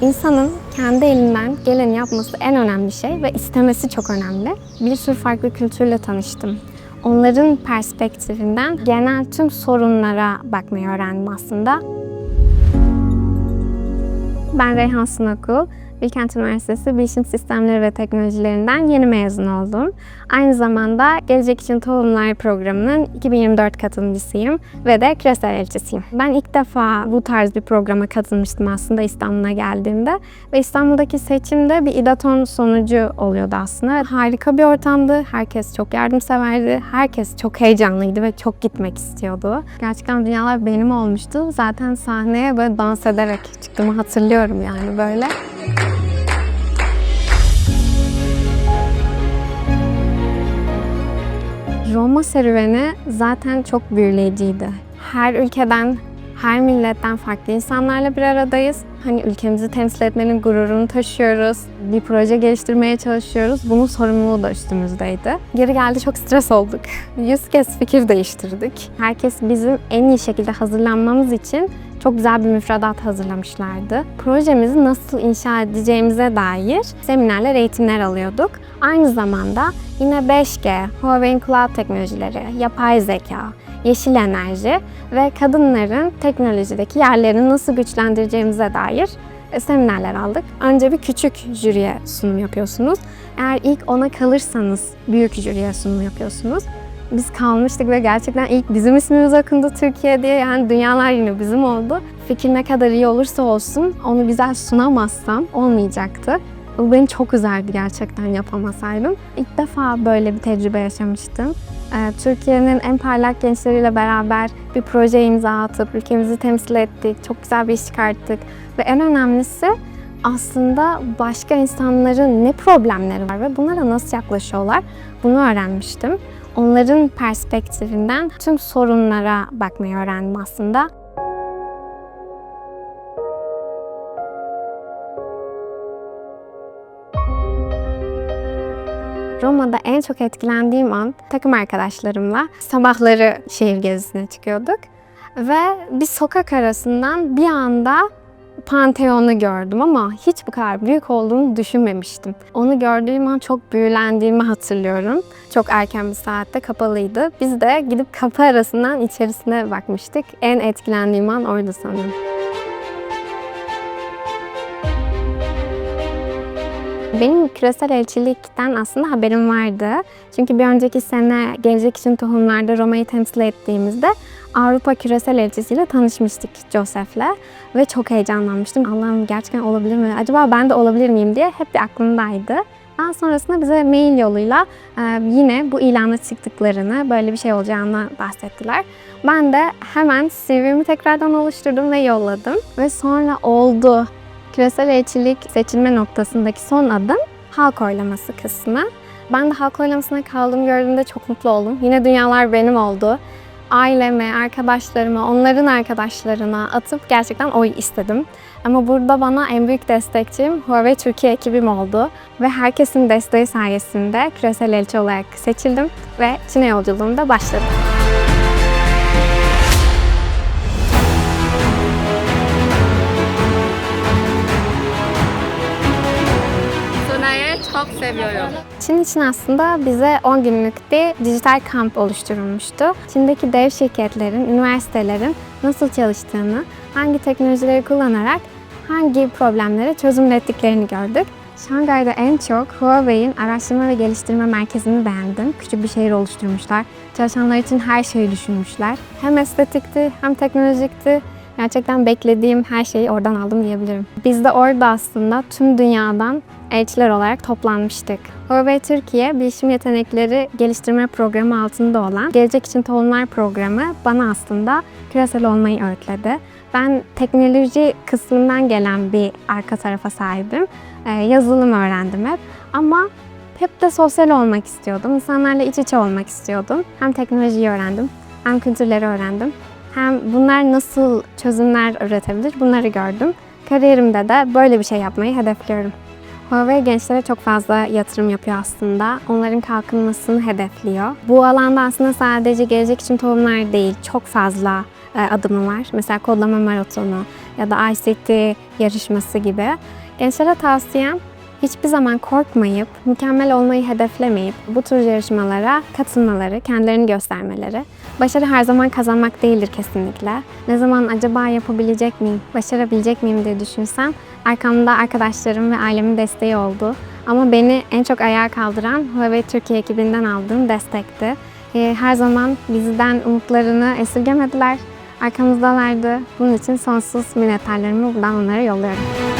İnsanın kendi elinden geleni yapması en önemli şey ve istemesi çok önemli. Bir sürü farklı kültürle tanıştım. Onların perspektifinden genel tüm sorunlara bakmayı öğrendim aslında. Ben Reyhan Sunakul, Bilkent Üniversitesi Bilişim Sistemleri ve Teknolojilerinden yeni mezun oldum. Aynı zamanda Gelecek İçin Tohumlar programının 2024 katılımcısıyım ve de küresel elçisiyim. Ben ilk defa bu tarz bir programa katılmıştım aslında İstanbul'a geldiğimde ve İstanbul'daki seçimde bir İDATON sonucu oluyordu aslında. Harika bir ortamdı, herkes çok yardımseverdi, herkes çok heyecanlıydı ve çok gitmek istiyordu. Gerçekten dünyalar benim olmuştu. Zaten sahneye böyle dans ederek çıktığımı hatırlıyorum yani böyle. Roma serüveni zaten çok büyüleyiciydi. Her ülkeden, her milletten farklı insanlarla bir aradayız. Hani ülkemizi temsil etmenin gururunu taşıyoruz. Bir proje geliştirmeye çalışıyoruz. Bunun sorumluluğu da üstümüzdeydi. Geri geldi çok stres olduk. Yüz kez fikir değiştirdik. Herkes bizim en iyi şekilde hazırlanmamız için çok güzel bir müfredat hazırlamışlardı. Projemizi nasıl inşa edeceğimize dair seminerler, eğitimler alıyorduk. Aynı zamanda yine 5G, Huawei'in cloud teknolojileri, yapay zeka, yeşil enerji ve kadınların teknolojideki yerlerini nasıl güçlendireceğimize dair e, seminerler aldık. Önce bir küçük jüriye sunum yapıyorsunuz. Eğer ilk ona kalırsanız büyük jüriye sunum yapıyorsunuz. Biz kalmıştık ve gerçekten ilk bizim ismimiz okundu Türkiye diye. Yani dünyalar yine bizim oldu. Fikir ne kadar iyi olursa olsun onu güzel sunamazsam olmayacaktı. Bu beni çok üzerdi gerçekten yapamasaydım. İlk defa böyle bir tecrübe yaşamıştım. Ee, Türkiye'nin en parlak gençleriyle beraber bir proje imza atıp ülkemizi temsil ettik. Çok güzel bir iş çıkarttık. Ve en önemlisi aslında başka insanların ne problemleri var ve bunlara nasıl yaklaşıyorlar bunu öğrenmiştim. Onların perspektifinden tüm sorunlara bakmayı öğrendim aslında. Roma'da en çok etkilendiğim an takım arkadaşlarımla sabahları şehir gezisine çıkıyorduk. Ve bir sokak arasından bir anda Pantheon'u gördüm ama hiç bu kadar büyük olduğunu düşünmemiştim. Onu gördüğüm an çok büyülendiğimi hatırlıyorum. Çok erken bir saatte kapalıydı. Biz de gidip kapı arasından içerisine bakmıştık. En etkilendiğim an oydu sanırım. Benim küresel elçilikten aslında haberim vardı. Çünkü bir önceki sene Gelecek için Tohumlar'da Roma'yı temsil ettiğimizde Avrupa Küresel Elçisiyle tanışmıştık Joseph'le ve çok heyecanlanmıştım. Allah'ım gerçekten olabilir mi? Acaba ben de olabilir miyim diye hep bir aklımdaydı. Daha sonrasında bize mail yoluyla e, yine bu ilana çıktıklarını, böyle bir şey olacağını bahsettiler. Ben de hemen CV'mi tekrardan oluşturdum ve yolladım. Ve sonra oldu. Küresel elçilik seçilme noktasındaki son adım halk oylaması kısmı. Ben de halk oylamasına kaldığım gördüğümde çok mutlu oldum. Yine dünyalar benim oldu. Aileme, arkadaşlarıma, onların arkadaşlarına atıp gerçekten oy istedim. Ama burada bana en büyük destekçim Huawei Türkiye ekibim oldu. Ve herkesin desteği sayesinde küresel elçi olarak seçildim ve Çin'e yolculuğum da başladı. Çok seviyorum. Çin için aslında bize 10 günlük bir dijital kamp oluşturulmuştu. Çin'deki dev şirketlerin, üniversitelerin nasıl çalıştığını, hangi teknolojileri kullanarak hangi problemlere çözüm ürettiklerini gördük. Şangay'da en çok Huawei'in araştırma ve geliştirme merkezini beğendim. Küçük bir şehir oluşturmuşlar. Çalışanlar için her şeyi düşünmüşler. Hem estetikti hem teknolojikti. Gerçekten beklediğim her şeyi oradan aldım diyebilirim. Biz de orada aslında tüm dünyadan elçiler olarak toplanmıştık. Huawei Türkiye Bilişim Yetenekleri Geliştirme Programı altında olan Gelecek İçin Tohumlar programı bana aslında küresel olmayı öğütledi. Ben teknoloji kısmından gelen bir arka tarafa sahibim. Ee, yazılım öğrendim hep ama hep de sosyal olmak istiyordum. İnsanlarla iç içe olmak istiyordum. Hem teknolojiyi öğrendim hem kültürleri öğrendim. Hem bunlar nasıl çözümler üretebilir bunları gördüm. Kariyerimde de böyle bir şey yapmayı hedefliyorum. Huawei gençlere çok fazla yatırım yapıyor aslında. Onların kalkınmasını hedefliyor. Bu alanda aslında sadece gelecek için tohumlar değil, çok fazla e, adımı var. Mesela kodlama maratonu, ya da ICT yarışması gibi. Gençlere tavsiyem hiçbir zaman korkmayıp, mükemmel olmayı hedeflemeyip bu tür yarışmalara katılmaları, kendilerini göstermeleri. Başarı her zaman kazanmak değildir kesinlikle. Ne zaman acaba yapabilecek miyim, başarabilecek miyim diye düşünsem arkamda arkadaşlarım ve ailemin desteği oldu. Ama beni en çok ayağa kaldıran Huawei Türkiye ekibinden aldığım destekti. Ee, Her zaman bizden umutlarını esirgemediler. Arkamızdalardı. Bunun için sonsuz minnettarlarımı buradan onlara yolluyorum.